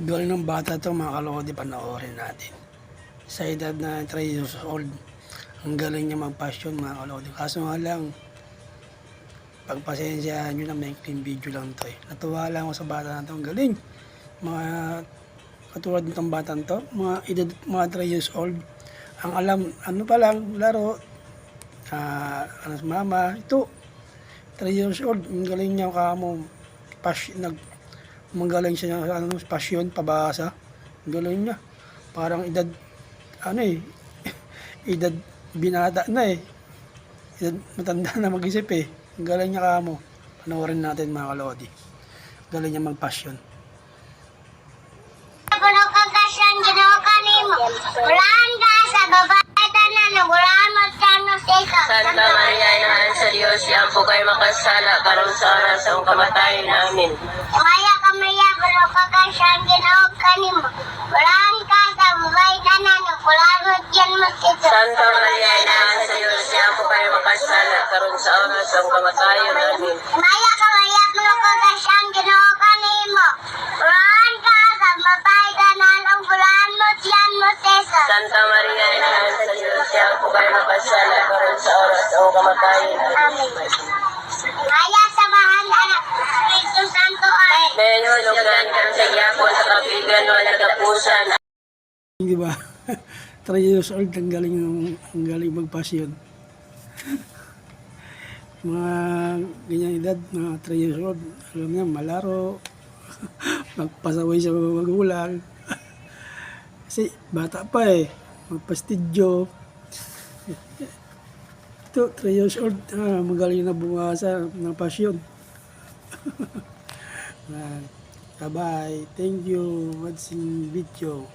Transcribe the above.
Galing ng bata to mga kalodi, panoorin natin. Sa edad na 3 years old, ang galing niya mag-passion mga kalodi. Kaso nga lang, pagpasensyahan nyo na may clean video lang to eh. Natuwa lang ako sa bata na to, ang galing. Mga katulad nitong bata to, mga edad, mga 3 years old, ang alam, ano pa lang, laro, ah, ano mama, ito, 3 years old, ang galing niya kamo, pas, nag, magaling siya sa ano, pasyon, pabasa. Ang galing niya. Parang edad, ano eh, edad binata na eh. Edad matanda na mag-isip eh. Ang galing niya kamo. Panoorin natin mga kalodi. Ang galing niya magpasyon. Kuno ka kasyan ginawa ka nimo. Ulaan ka sa babae tanan, ulaan mo sa no seka. Santa Maria, Inahan sa Diyos, siya po kayo makasala, karon sa oras ng kamatayan namin. Maya ka maya, kuno ka kasyan ginawa ka nimo. Ulaan ka sa babae tanan, mo dyan mo seka. Santa Maria, Inahan sa Diyos, siya po kayo makasala, karon sa oras ng kamatayan namin. Maya ka maya, kuno ka kasyan ginawa ka nimo. Ulaan ka sa babae tanan, mo dyan mo seka. Santa Maria, Inahan sa Diyos, siya po kayo makasala, karon sa oras ng kamatayan namin. Maya ay. Ngayon, lugan kang sa yapon sa kapigan, wala kapusan, Di ba? 3 years old, ang galing, ng- ang galing magpasyon. mga ganyan edad, mga 3 years old, alam niya, malaro, magpasaway sa mga magulang. Kasi bata pa eh, magpastidyo. Ito, 3 years old, ah, magaling na bumasa ng pasyon. Ah, Bye-bye. Thank you. Watching video.